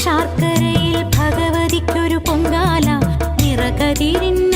ശാർക്കരയിൽ ഭഗവതിക്കൊരു പൊങ്കാല നിറകതിരിന്ന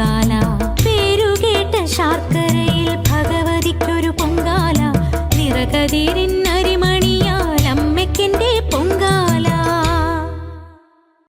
പൊങ്കാല. പേരുകേട്ട ശാർക്കരയിൽ ഭഗവതിക്കൊരു പൊങ്കാല. നിറകതിരിൻ